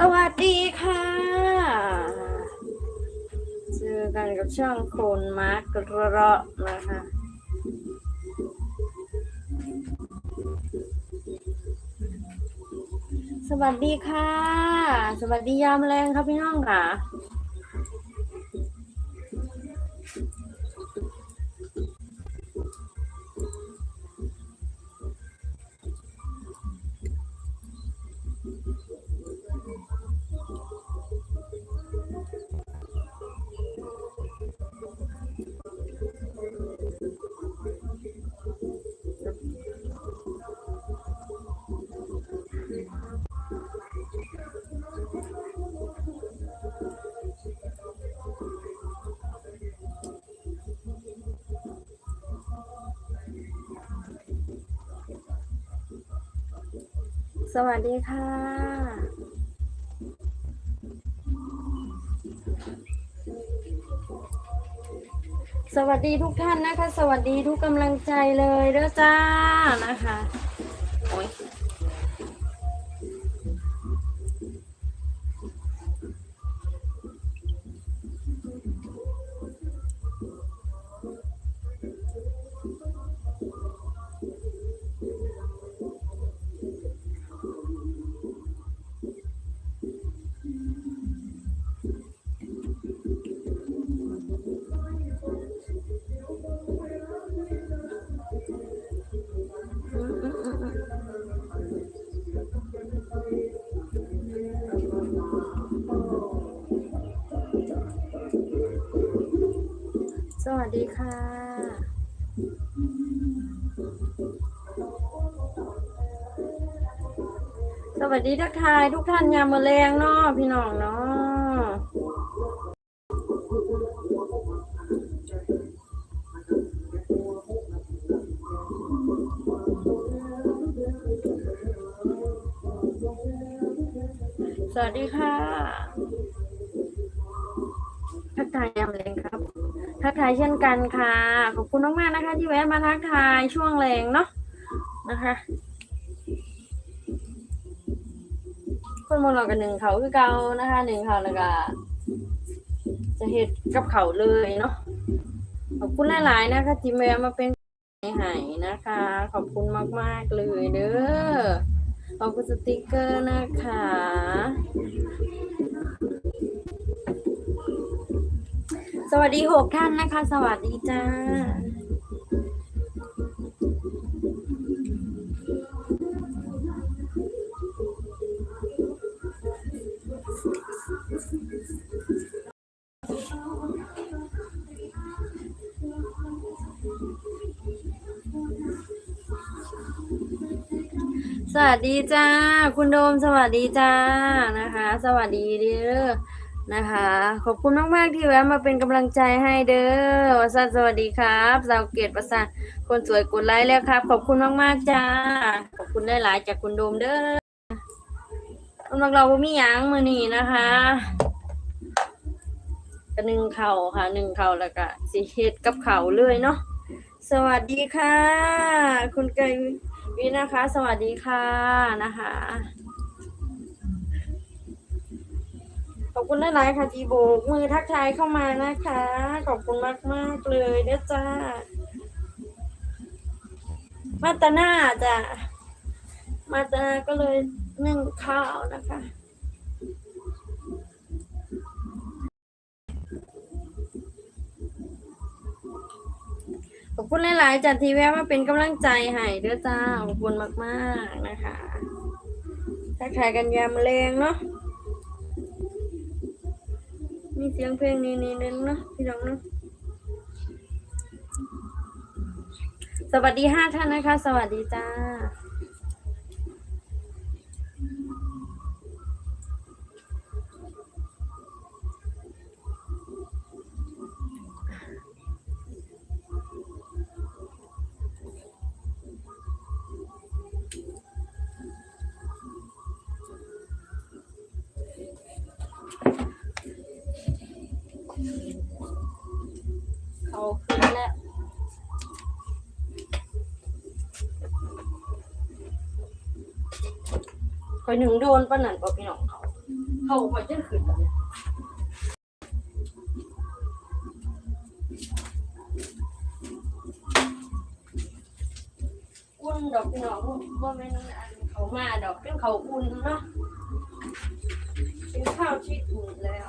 สวัสดีค่ะ เจอกันกับช่องโคนมาร์กระนะคะสวัสดีค่ะ สวัสดียามแรงครับพี่น้องค่ะ สวัสดีค่ะ สวัสดีทุกท่านนะคะ สวัสดีทุกกำลังใจเลยเด้อจ้านะคะ วัสดีค่ะ สวัสดีทักทายทุกท่านยามมะแรงเนาะพี่น้องเนาะสวัสดีค่ะทักทายยามแรงครับ ทักทายเช่นกันค่ะ ขอบคุณมากๆนะคะ ที่แวะมาทักทายช่วงแรงเนาะนะคะคนมองเรากันหนึ่งเขาคือเกานะคะหนึ่งเขาแล้วก็จะเฮ็ดกับเขาเลยเนาะขอบคุณหลายๆนะคะที่แวะมาเป็นใหายนะคะ ขอบคุณมากๆเลยเด้อขอบคุณสติกเกอร์นะคะ สวัสดีหกท่านนะคะ สวัสดีจ้า สวัสดีจ้า คุณโดมสวัสดีจ้านะคะ สวัสดีเด้อ นะคะ ขอบคุณมากๆที่แวะมาเป็นกำลังใจให้เด้อวสันสวัสดีครับสาวเกตประสานคนสวยกดไลค์แล้วครับ ขอบคุณมากๆจ้า ขอบคุณได้หลายจากคุณโดมเด้อกำลังเราบ่มียังมือนี้นะคะกหนึ่งเข่าค่ะหนึ่งเข่าแล้วก็สิเฮ็ดกับเข่าเลยเนาะสวัสดีค่ะ คุณไกรวินะคะ สวัสดีค่ะนะคะ ขอบคุณหลายๆค่ะที่โบกมือทักทายเข้ามานะคะ ขอบคุณมากๆเลยเด้อจ้า มาตาหน้าจ้ะมาตาก็เลยนึ่งข้าวนะคะขอบคุณหลาย ๆจัดทีแวะมาเป็นกำลังใจให้เด้อจ้าขอบคุณมาก ๆ นะคะทักทายกันยามแรงเนาะ มีเสียงเพลงนี้นี่นึงเนาะพี่น้องเนาะสวัสดีห้าท่านนะคะ สวัสดีจ้าเขา คอยหนึ่งโดนปะนั่นก็พี่น้องเขา เขาไปจะขึ้นแบบนี้อุ่นดอกพี่น้องบ่แม่นอันเขามาดอกเป็นเขาอุ่นเนาะเป็นข้าวที่อุ่นแล้ว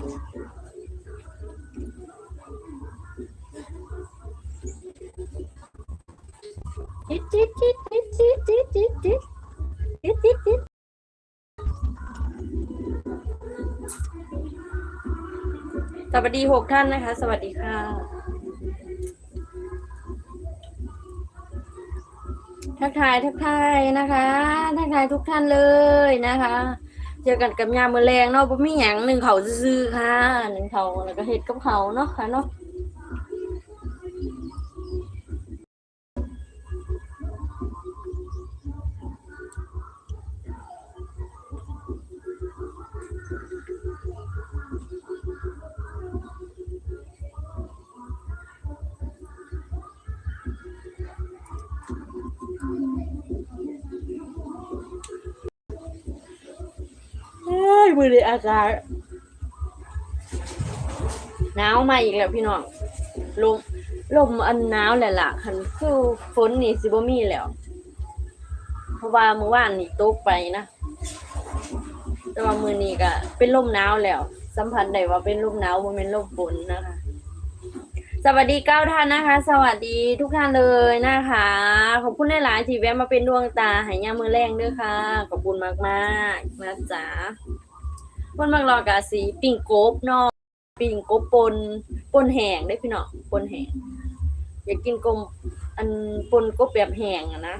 จิ๊ดจิ๊ดจิ๊ดจิ๊ดจิ๊ดจิ๊ดจิ๊ดจิ๊ดจิ๊ดจิ๊ดจิ๊ดสวัสดีหกท่านนะคะ สวัสดีค่ะ ทักทายทักทายนะคะ ทักทายทุกท่านเลยนะคะ เจอกันกับยามมือแรงเนาะบ่มีหยังหนึ่งเขาซื่อๆค่ะหนึ่งเขาแล้วก็เฮ็ดกับเขาเนาะค่ะเนาะ มือดีอากาศหนาวมาอีกแล้วพี่น้องลมลมอันหนาวแหละล่ะคันคือฝนนี่สิบ่มีแล้วเพราะว่าเมื่อวานนี่ตกไปนะแต่ว่ามือนี้ก็เป็นลมหนาวแล้ว สัมผัสได้ว่าเป็นลมหนาวบ่แม่นลมฝนนะคะ สวัสดีเก้าท่านนะคะ สวัสดีทุกท่านเลยนะคะ ขอบคุณหลายๆที่แวะมาเป็นดวงตาห้ยามือแรงด้วยค่ะ ขอบคุณมากๆนะจ๊ะ คนบางรอกาสีปิ่งโกบเนาะปิ่งโกบปนปนแห้งได้พี่เนาะปนแห้งอยากกินกลมอันปนกบแบบแห้งอะนะ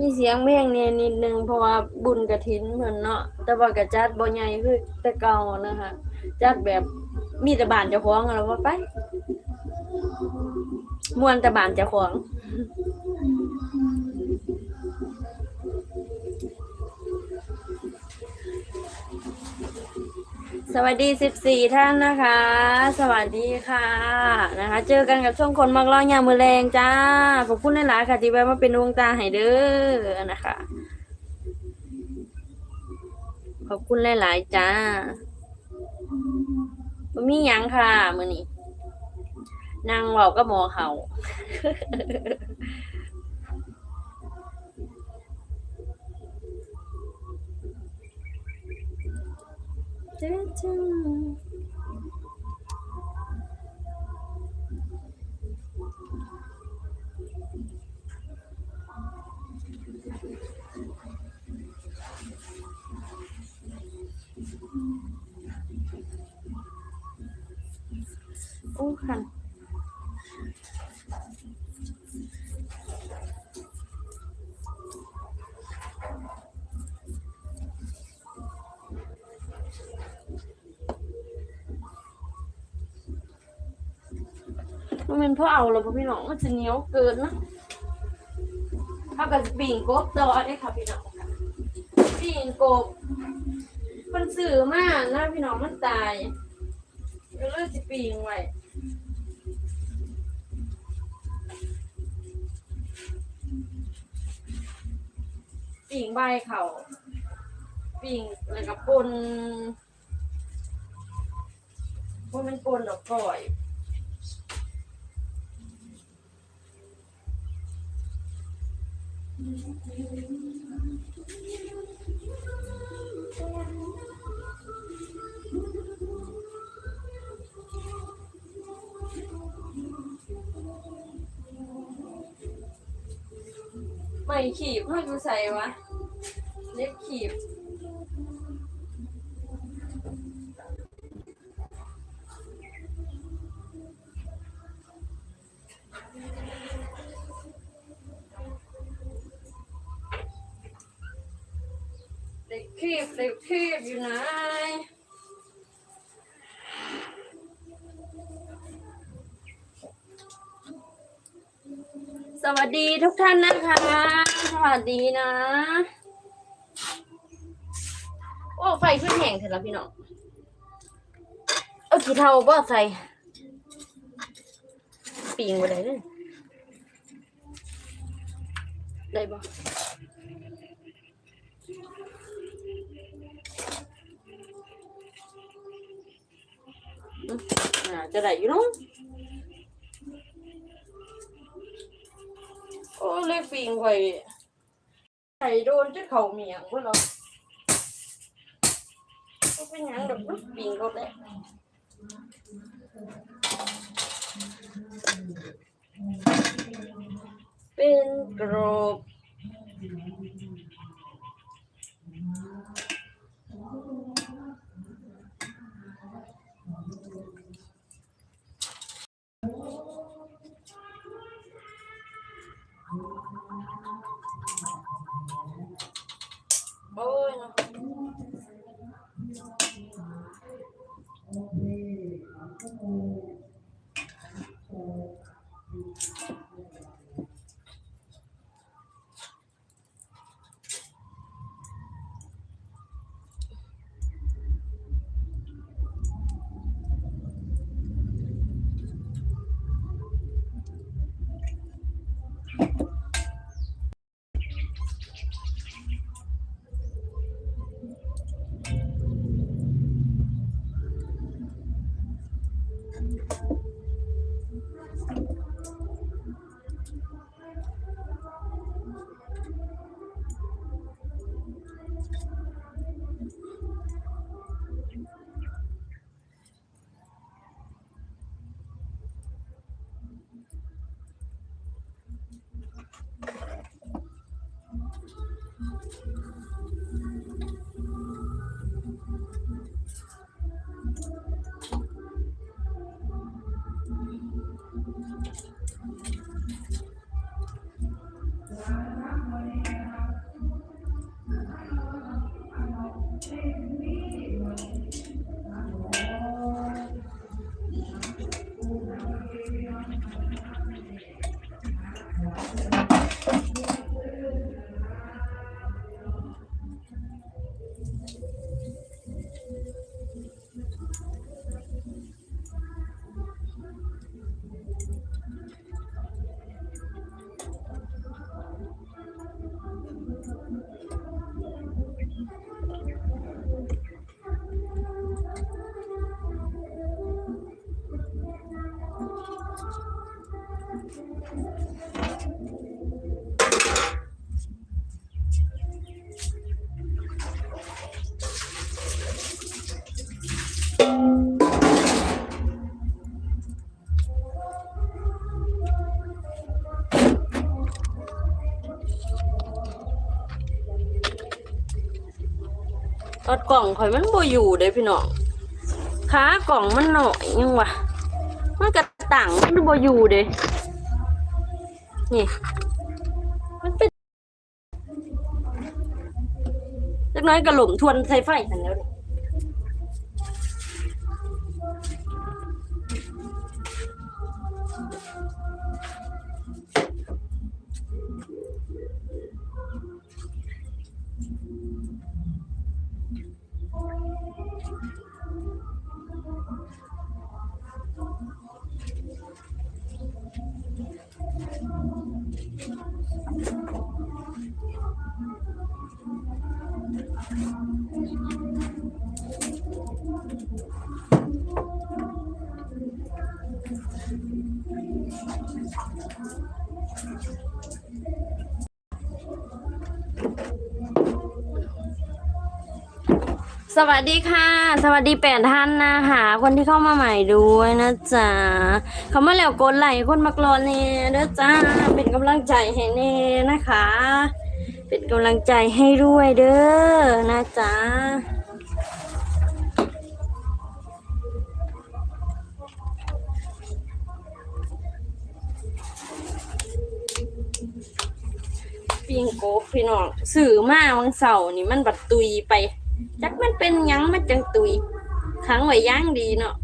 มีเสียงเพลงเนี่ยนิดนึงเพราะว่าบุญกระถินเหมือนเนาะแต่ว่ากระจัดบ่ใหญ่คือแต่เก่านะคะจัดแบบมีแต่บานเจ้าของแล้วว่าไปมวนแต่บานเจ้าของ สวัสดี 14 ท่านนะคะ สวัสดีค่ะนะคะ เจอกันกับช่วงคนมักเล่ายามมือแรงจ้าขอบคุณหลายๆค่ะที่แวะมาเป็นดวงตาให้เด้อนะคะ ขอบคุณหลายๆจ้าบ่มีหยังค่ะมื้อนี้นางเว้ากับหมอเขา Oha. มันเพราะเอาแล้วพี่น้องมันจะเหนียวเกินนะถ้ากับปิ่งกบต่อได้ค่ะพี่น้องปิ่งกบมันสื่อมากนะพี่น้องมันตายก็เลยจะปิ่งไว้ปิ่งใบเขาปิ่งแล้วก็ปนพวกมันปนดอกก่อย ไม่ขีบให้ดูใส่วะ เล็บขีบ เล็บขีบเล็บขีบอยู่ไหน สวัสดี ทุกท่านนะคะ สวัสดีนะ โอ้ ไฟขึ้นแห่งเสร็จแล้วพี่น้อง เอาขี้เทาบ่ใส่ปีงไปได้เลยได้บ่อืมอ่าจะได้อยู่เนาะ โอ้เล็กปิงไว้ไข่โดนจะเข่าเมียงพวกเราก็เป็นยังแบบลูกปิงก็ได้ อดกล่องข่อยมันบ่อยู่เด้พี่น้องขากล่องมันหน่อยยังวะมันกระต่างมันบ่อยู่เด้นี่ มันเป็นเล็กน้อยกระหล่มทวนใส่ไฟทันแล้ สวัสดีค่ะ สวัสดีแปดท่านนะคะคนที่เข้ามาใหม่ด้วยนะจ๊ะเขามาแล้วกดไลค์คนมักรอเน่เด้อจ้าเป็นกำลังใจให้เน่นะคะ เป็นกำลังใจให้ด้วยเด้อนะจ๊ะปิงโกพี่น้องสื่อมาวังเสาร์นี่มันบัดตุยไป จักมันเป็นหยังมันจังตุยขังไว้ย่างดีเนาะ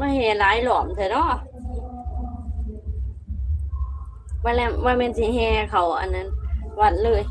มาเฮหลายหลอมเถอะเนาะวันแล้ววันเป็นสีแฮเขาอันนั้น วัดเลย